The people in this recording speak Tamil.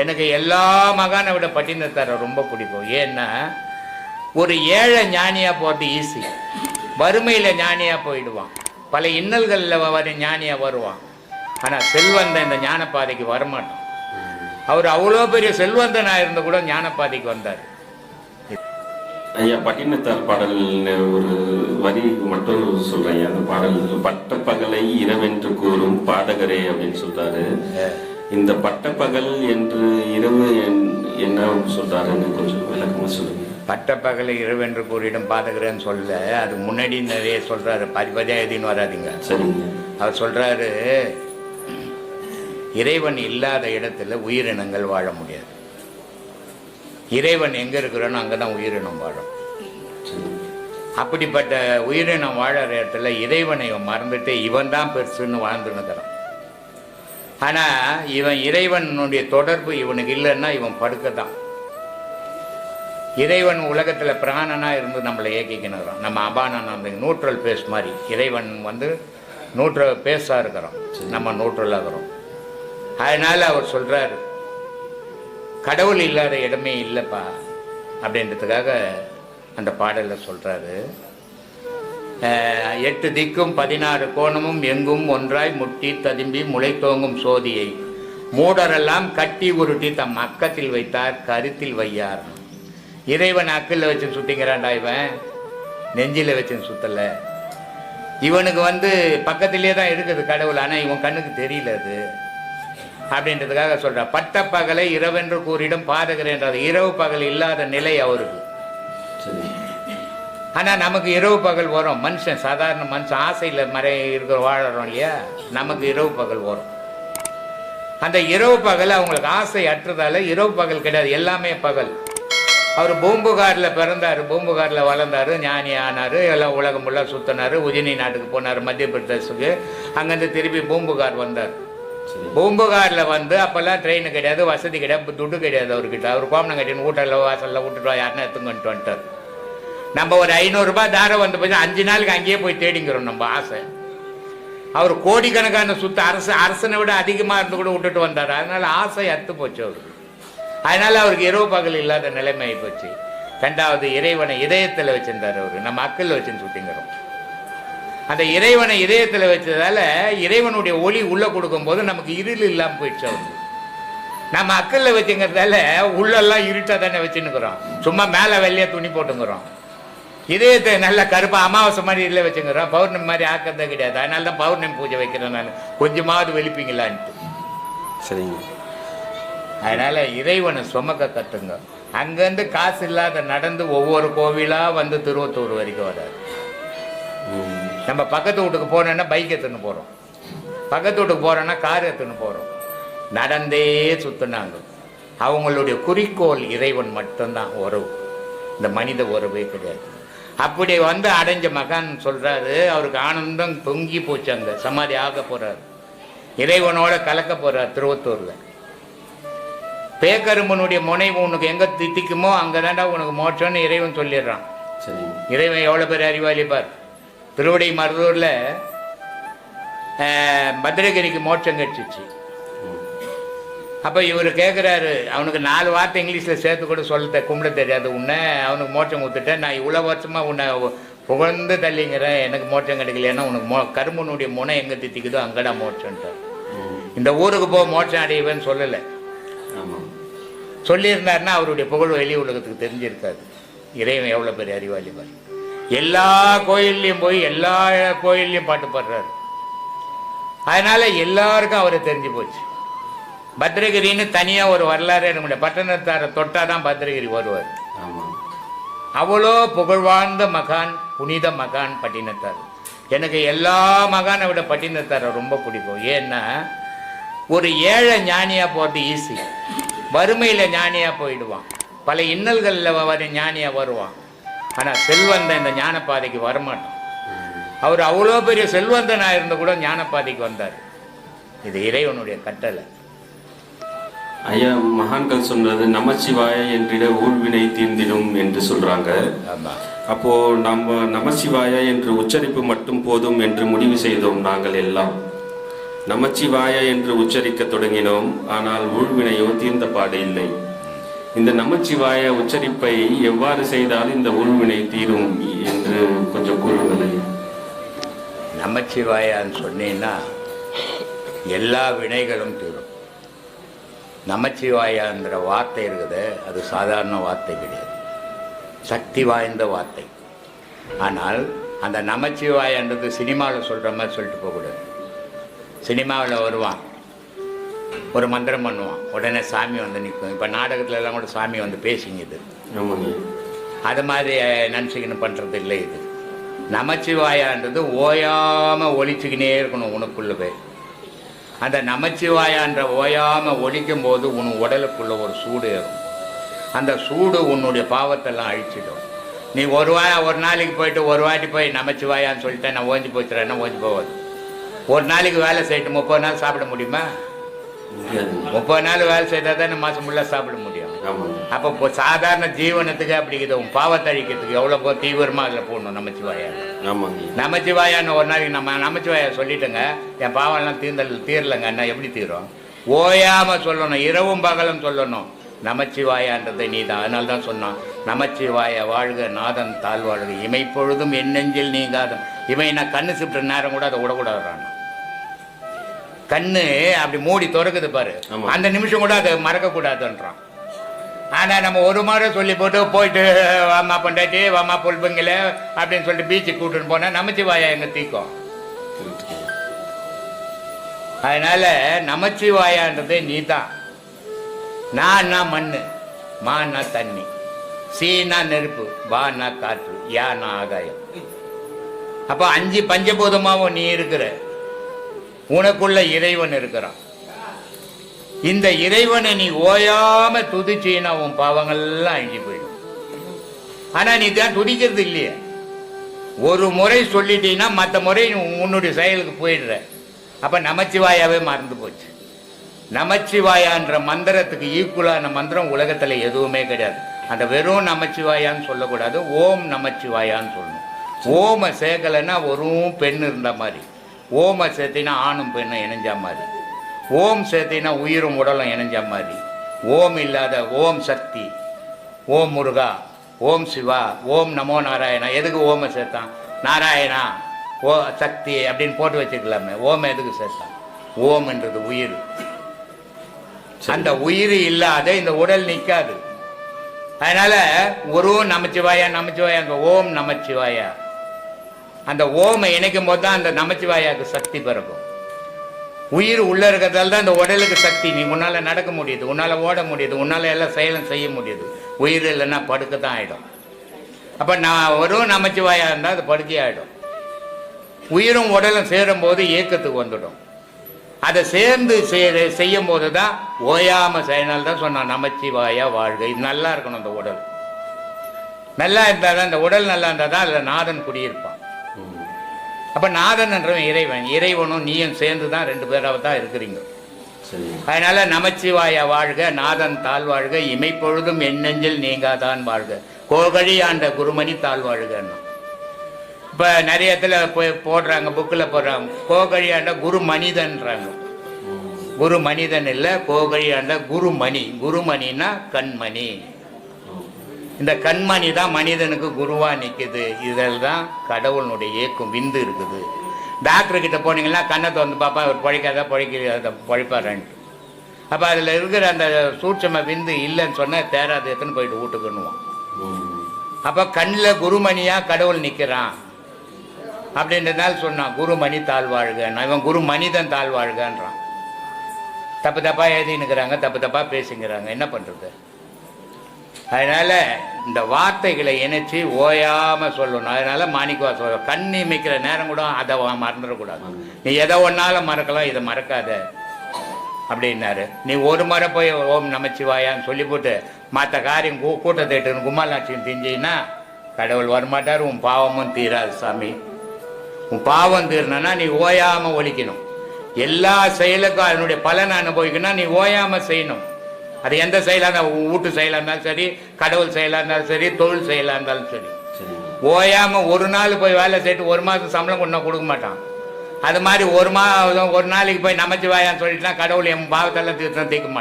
எனக்கு எல்லா மகானை விட பட்டினத்தாரை ரொம்ப பிடிக்கும். ஏன்னா ஒரு ஏழை ஞானியாக போகிறது ஈஸி வறுமையில் ஞானியாக போயிடுவான். பல இன்னல்களில் வர ஞானியாக வருவான். ஆனால் செல்வந்தன் இந்த ஞானப்பாதைக்கு வரமாட்டான். அவர் அவ்வளோ பெரிய செல்வந்தனாக இருந்து கூட ஞானப்பாதைக்கு வந்தார். ஐயா பட்டினத்தார் பாடல் ஒரு வரி மட்டும் சொல்றேன் அந்த பாடல் பட்டப்பகலை இரவென்று கூறும் பாடகரே அப்படின்னு சொல்றாரு. இந்த பட்டப்பகல் என்று இரவு என்- என்ன சொல்றாருன்னு கொஞ்சம் விளக்கமா சொல்லுங்க. பட்டப்பகலை இரவென்று கூறிடும் பாதகரேன்னு சொல்ல அது முன்னாடி நிறைய சொல்கிறாரு பதிபதியாயதின்னு வராதிங்க. சரிங்க. அவர் சொல்கிறாரு இறைவன் இல்லாத இடத்துல உயிரினங்கள் வாழ முடியாது. இறைவன் எங்கே இருக்கிறானோ அங்கே தான் உயிரினம் வாழும். அப்படிப்பட்ட உயிரினம் வாழற இடத்துல இறைவனை மறந்துட்டு இவன் தான் பெருசுன்னு வாழ்ந்துன்னுக்கிறான் ஆனால் இவன் இறைவனுடைய தொடர்பு இவனுக்கு இல்லைன்னா இவன் படுக்க தான் இறைவன் உலகத்தில் பிராணனாக இருந்து நம்மளை இயக்கிக்கினுறான் நம்ம அபானன் அந்த நியூட்ரல் பேஸ் மாதிரி. இறைவன் வந்து நியூட்ரல் பேஸாக இருக்கிறோம் நம்ம நியூட்ரலாக இருக்கிறோம். அதனால் அவர் சொல்கிறாரு கடவுள் இல்லாத இடமே இல்லைப்பா. அப்படின்றதுக்காக அந்த பாடலில் சொல்கிறாரு எட்டு திக்கும் பதினாறு கோணமும் எங்கும் ஒன்றாய் முட்டி ததும்பி முளைத்தோங்கும் சோதியை. மூடரெல்லாம் கட்டி உருட்டி தம் அக்கத்தில் வைத்தார் கருத்தில் வையார். இறைவன் அக்கில் வச்சு சுத்திங்கிறான்டா இவன். நெஞ்சில் வச்சு சுத்தலை. இவனுக்கு வந்து பக்கத்திலே தான் இருக்குது கடவுள் ஆனால் இவன் கண்ணுக்கு தெரியல அது. அப்படின்றதுக்காக சொல்கிறான் பட்ட பகலை இரவென்று கூறிடும் பாதகரேன்றது இரவு பகல் இல்லாத நிலை அவருக்கு. ஆனால் நமக்கு இரவு பகல் வரும். மனுஷன் சாதாரண மனுஷன் ஆசையில் மறை இருக்கிற வாழறோம் இல்லையா? நமக்கு இரவு பகல் வரும். அந்த இரவு பகல் அவங்களுக்கு ஆசை அற்றதால இரவு பகல் கிடையாது எல்லாமே பகல். அவர் பூம்புகாரில் பிறந்தார் பூம்புகாரில் வளர்ந்தார் ஞானி ஆனார் எல்லாம் உலகம் ஃபுல்லாக சுற்றினார் உஜினி நாட்டுக்கு போனார் மத்திய பிரதேசத்துக்கு. அங்கேருந்து திருப்பி பூம்புகார் வந்தார். பூம்புகாரில் வந்து அப்போல்லாம் ட்ரெயின் கிடையாது வசதி கிடையாது துட்டு கிடையாது அவர்கிட்ட. அவர் கோமனம் கட்டின்னு வீட்டில் வாசலில் விட்டுட்டு யாருன்னா எடுத்துங்கன்ட்டு வந்துட்டார். நம்ம ஒரு ஐநூறுரூபா தாரம் வந்து போய் அஞ்சு நாளுக்கு அங்கேயே போய் தேடிங்கிறோம் நம்ம ஆசை. அவர் கோடிக்கணக்கான சுத்த அரசு அரசனை விட அதிகமாக இருந்து கூட விட்டுட்டு வந்தார். அதனால ஆசை அத்து போச்சு அவருக்கு. அதனால அவருக்கு இரவு பகல் இல்லாத நிலைமை போச்சு. ரெண்டாவது இறைவனை இதயத்தில் வச்சிருந்தார் அவர். நம்ம அக்கல்ல வச்சுன்னு சுட்டிங்கிறோம் அந்த இறைவனை இதயத்தில் வச்சதால இறைவனுடைய ஒளி உள்ளே கொடுக்கும்போது நமக்கு இருள் இல்லாமல் போயிடுச்சு அவருக்கு. நம்ம அக்கல்ல வச்சுங்கிறதால உள்ளெல்லாம் இருட்டாக தானே வச்சுன்னுக்குறோம். சும்மா மேலே வெளியே துணி போட்டுங்கிறோம். இதயத்தை நல்ல கருப்பா அமாவாசை மாதிரி இல்லை வச்சுங்கிறோம். பௌர்ணமி மாதிரி ஆக்கிறதே கிடையாது. அதனால தான் பௌர்ணமி பூஜை வைக்கிறேன் நான். கொஞ்சமாவது வெளிப்பீங்களான்ட்டு. சரிங்க. அதனால இறைவனை சுமக்க கத்துங்க. அங்கேருந்து காசு இல்லாத நடந்து ஒவ்வொரு கோவிலா வந்து திருவத்தூர் வரைக்கும் வராது. நம்ம பக்கத்து வீட்டுக்கு போனோன்னா பைக் எடுத்துன்னு போகிறோம் பக்கத்து வீட்டுக்கு போகிறோன்னா கார் எடுத்துன்னு போகிறோம் நடந்தே சுற்றுனாங்க அவங்களுடைய குறிக்கோள் இறைவன் மட்டும்தான். உறவு. இந்த மனித உறவே கிடையாது. அப்படி வந்து அடைஞ்ச மகான் சொல்றாரு அவருக்கு ஆனந்தம் தொங்கி போச்சு அங்க சமாதி ஆக போறாரு. இறைவனோட கலக்க போறார் திருவத்தூர்ல. பேக்கரும்பனுடைய முனைவு உனக்கு எங்க தித்திக்குமோ அங்கதான்டா உனக்கு மோட்சம்னு இறைவன் சொல்லிடுறான். சரிங்க இறைவன் எவ்வளோ பேர் அறிவாளி பார்? திருவடி மருதூரில் பத்ரகிரிக்கு மோட்சம் கிடைச்சிச்சு. அப்போ இவர் கேட்குறாரு அவனுக்கு நாலு வார்த்தை இங்கிலீஷில் சேர்த்து கூட சொல்ல கும்பிட தெரியாது. உன்னை அவனுக்கு மோட்சம் கொடுத்துட்டேன். நான் இவ்வளோ வருஷமாக உன்னை புகழ்ந்து தள்ளிங்கிறேன். எனக்கு மோட்சம் கிடைக்கலைன்னா உனக்கு மோ கரும்பனுடைய முனை எங்கே தித்திக்குதோ அங்கடா மோட்சம்ட்டார். இந்த ஊருக்கு போ மோட்சம் அடைவேன்னு சொல்லலை. ஆமாம் சொல்லியிருந்தாருன்னா அவருடைய புகழ் வெளி உலகத்துக்கு தெரிஞ்சிருக்காது. இறைவன் எவ்வளோ பெரிய அறிவாளி பாரு. எல்லா கோயில்லையும் போய் எல்லா கோயில்லையும் பாட்டு பாடுறாரு. அதனால எல்லாருக்கும் அவரை தெரிஞ்சு போச்சு. பத்ரகிரின்னு தனியாக ஒரு வரலாறு என்னுடைய பட்டணத்தாரை தொட்டாதான் தான் பத்ரகிரி வருவார். அவ்வளோ புகழ்வாழ்ந்த மகான் புனித மகான் பட்டினத்தார். எனக்கு எல்லா மகானை விட பட்டினத்தாரை ரொம்ப பிடிக்கும். ஏன்னா ஒரு ஏழை ஞானியாக போகிறது ஈஸி வறுமையில் ஞானியாக போயிடுவான். பல இன்னல்களில் வர ஞானியாக வருவான். ஆனால் செல்வந்தன் இந்த ஞானப்பாதைக்கு வரமாட்டான். அவர் அவ்வளோ பெரிய செல்வந்தனாக இருந்து கூட ஞானப்பாதைக்கு வந்தார். இது இறைவனுடைய கட்டளை. ஐயா மகான்கள் சொன்னது நமச்சிவாய என்றிட ஊழ்வினை தீர்ந்திடும் என்று சொல்றாங்க. அப்போ நம்ம நமசிவாய என்று உச்சரிப்பு மட்டும் போதும் என்று முடிவு செய்தோம் நாங்கள் எல்லாம். நமச்சிவாய என்று உச்சரிக்கத் தொடங்கினோம் ஆனால் ஊழ்வினையோ தீர்ந்த பாடு இல்லை. இந்த நமச்சிவாய உச்சரிப்பை எவ்வாறு செய்தால் இந்த ஊழ்வினை தீரும் என்று கொஞ்சம் கூறுங்களேன் நமச்சிவாயான்னு சொன்னீங்கன்னா எல்லா வினைகளும் தீரும். நமச்சிவாயான்ற வார்த்தை இருக்குது. அது சாதாரண வார்த்தை கிடையாது. சக்தி வாய்ந்த வார்த்தை. ஆனால் அந்த நமச்சிவாயன்றது சினிமாவில் சொல்கிற மாதிரி சொல்லிட்டு போகக்கூடாது. சினிமாவில் வருவான். ஒரு மந்திரம் பண்ணுவான். உடனே சாமி வந்து நிற்கும். இப்போ நாடகத்துல எல்லாம் கூட சாமி வந்து பேசிங்குது அது மாதிரி நினச்சிக்கின்னு பண்ணுறது இல்லை இது. நமச்சிவாயான்றது ஓயாமல் ஒழிச்சுக்கினே இருக்கணும் உனக்குள்ள போய் அந்த நமச்சிவாயான்ற ஓயாமல் ஒழிக்கும் போது உன் உடலுக்குள்ள ஒரு சூடு ஏறும். அந்த சூடு உன்னுடைய பாவத்தெல்லாம் அழிச்சிடும். நீ ஒரு வா ஒரு நாளைக்கு போயிட்டு ஒரு வாட்டி போய் நமச்சிவாயான்னு சொல்லிட்டேன் நான் ஓஞ்சி போச்சுறேன்னா ஓஞ்சி போகாது. ஒரு நாளைக்கு வேலை செய்யிட்டு முப்பது நாள் சாப்பிட முடியுமா? முப்பது நாள் வேலை செய்தால் தானே மாதம் ஃபுல்லாக சாப்பிட முடியும். அப்போ இப்போ சாதாரண ஜீவனத்துக்கு அப்படி இருக்குது உன் பாவத்தை அழிக்கிறதுக்கு எவ்வளோ தீவிரமாக அதில் போடணும் நமச்சிவாயா? ஆமாங்க. நமச்சிவாயான்னு ஒரு நாளைக்கு நம்ம நமச்சிவாயா சொல்லிட்டேங்க. என் பாவம்லாம் தீர்ந்தல் தீரலைங்க என்ன எப்படி தீரும்? ஓயாமல் சொல்லணும் இரவும் பகலும் சொல்லணும். நமச்சிவாயான்றதை நீ தான் அதனால தான் சொன்னான். நமச்சிவாய வாழ்க நாதன் தாழ்வாழ்க இமைப்பொழுதும் என் நெஞ்சில் நீங்காதன் இவன் நான் கண்ணு சிப்பிட்ட நேரம் கூட அதை விடக்கூடாதுறான். கண்ணு அப்படி மூடி திறக்குது பாரு. அந்த நிமிஷம் கூட அதை மறக்கக்கூடாதுன்றான். ஆனா நம்ம ஒரு முறை சொல்லி போட்டு போயிட்டு வாமா பொண்டாட்டி வாமா பொல்புங்கள அப்படின்னு சொல்லிட்டு பீச்சுக்கு கூட்டின்னு போனா நமச்சிவாயா எங்க தீக்கும்? அதனால நமச்சிவாயான்றது நீ தான் நான்னா மண்ணு மான்னா தண்ணி. சீனா நெருப்பு வானா காற்று யானா ஆகாயம். அப்போ அஞ்சு பஞ்சபூதமாவும் நீ இருக்கிற. உனக்குள்ள இறைவன் இருக்கிறான். இந்த இறைவனை நீ ஓயாம துதிச்சீன்னா உன் பாவங்கள்லாம் அழிஞ்சு போயிடும். ஆனா நீ தான் துதிக்கிறது இல்லையே. ஒரு முறை சொல்லிட்டீங்கன்னா மற்ற முறை உன்னுடைய செயலுக்கு போயிடுற. அப்ப நமச்சிவாயாவே மறந்து போச்சு. நமச்சிவாயான்ற மந்திரத்துக்கு ஈக்குவலான மந்திரம் உலகத்துல எதுவுமே கிடையாது. அந்த வெறும் நமச்சிவாயான்னு சொல்லக்கூடாது ஓம் நமச்சிவாயான்னு சொல்லணும். ஓம சேகலைன்னா வெறும் பெண் இருந்த மாதிரி. ஓம சேர்த்தினா ஆணும் பெண்ணும் இணைஞ்ச மாதிரி. ஓம் சேர்த்தினா உயிரும் உடலும் இணைஞ்ச மாதிரி. ஓம் இல்லாத ஓம் சக்தி ஓம் முருகா ஓம் சிவா ஓம் நமோ நாராயணா. எதுக்கு ஓம சேர்த்தான்? நாராயணா ஓ சக்தி அப்படின்னு போட்டு வச்சுக்கலாமே ஓம் எதுக்கு சேர்த்தான்? ஓம்ன்றது உயிர். அந்த உயிர் இல்லாத இந்த உடல் நிற்காது அதனால ஒரு நமச்சிவாயா நமச்சிவாயா ஓம் நமச்சிவாயா. அந்த ஓமை இணைக்கும் போது தான் அந்த நமச்சிவாயாக்கு சக்தி பிறக்கும். உயிர் உள்ள இருக்கிறதால தான் இந்த உடலுக்கு சக்தி. நீ உன்னால் நடக்க முடியுது உன்னால் ஓட முடியுது உன்னால் எல்லாம் செயலும் செய்ய முடியுது. உயிர் இல்லைன்னா படுக்க தான் ஆகிடும் அப்போ நான் ஒரு நமச்சிவாயாக இருந்தால் அது படுக்கையாகிடும் உயிரும் உடலும் சேரும் போது இயக்கத்துக்கு வந்துடும். அதை சேர்ந்து செய்யும் போது தான் ஓயாம செய்யனால் தான் சொன்னான் நமச்சிவாயா வாழ்க. இது நல்லா இருக்கணும் இந்த உடல். நல்லா இருந்தால் தான் இந்த உடல் நல்லா இருந்தால் தான் அதில் நாதன் குடியிருப்பான். அப்ப நாதன் என்றவன் இறைவன். இறைவனும் நீயும் சேர்ந்து தான் ரெண்டு பேராக தான் இருக்கிறீங்க. சரி. அதனால நமச்சிவாய வாழ்க நாதன் தாழ்வாழ்க இமைப்பொழுதும் என் நெஞ்சில் நீங்காதான் வாழ்க. கோகழி ஆண்ட குருமணி தாழ்வாழ்கன்னா இப்ப நிறைய இடத்துல போய் போடுறாங்க புக்கில் போடுறாங்க. கோகழி ஆண்ட குரு மனிதன்றாங்க. குரு மனிதன் இல்லை கோகழி ஆண்ட குருமணி. குருமணினா கண்மணி. இந்த கண்மணி தான் மனிதனுக்கு குருவாக நிற்குது இதில் தான் கடவுளுடைய இயக்கம் விந்து இருக்குது. டாக்டர் கிட்ட போனீங்கன்னா கண்ணை திறந்து பார்ப்பா அவர் பழைக்காத பழைக்காத பழைப்பாரன்ட்டு. அப்போ அதில் இருக்கிற அந்த சூட்சம விந்து இல்லைன்னு சொன்னால் தேராது எத்தனை போயிட்டு வீட்டுக்குன்னுவான். அப்போ கண்ணில் குருமணியாக கடவுள் நிற்கிறான் அப்படின்றதுனால சொன்னான் குருமணி தாழ்வாழ்கன்னு. இவன் குரு மனிதன் தாழ்வாழ்கன்றான். தப்பு தப்பாக எழுதினுக்கிறாங்க தப்பு தப்பாக பேசுங்கிறாங்க என்ன பண்ணுறது அதனால இந்த வார்த்தைகளை இணைச்சு ஓயாம சொல்லணும். அதனால மாணிக்க சொல்ல கண் இமைக்கிற நேரம் கூட அதை மறந்துடக்கூடாது. நீ எதை ஒன்றாலும் மறக்கலாம் இதை மறக்காத. அப்படின்னாரு. நீ ஒரு முறை போய் ஓம் நமச்சிவாயான்னு சொல்லி போட்டு மற்ற காரியம் கூ கூட்டத்தை இட்டுன்னு திஞ்சின்னா கடவுள் வரமாட்டார் உன் பாவமும் தீராது சாமி. உன் பாவம் தீர்னா நீ ஓயாம ஒழிக்கணும். எல்லா செயலுக்கும் அதனுடைய பலனை அனுபவிக்கணும்னா நீ ஓயாம செய்யணும். அது எந்த செயலாக வீட்டு செயலாக இருந்தாலும் சரி கடவுள் செயலாக இருந்தாலும் சரி தொழில் செயலாக இருந்தாலும் சரி. சரி. ஓயாம ஒரு நாள் போய் வேலை செய்யிட்டு ஒரு மாதம் சம்பளம் கொண்டா கொடுக்க மாட்டான். அது மாதிரி ஒரு மா ஒரு நாளைக்கு போய் நமச்சிவாயான்னு சொல்லிட்டுனா கடவுள் என் பாவத்தெல்லாம் தீர்த்தம் தீர்க்க மாட்டான்.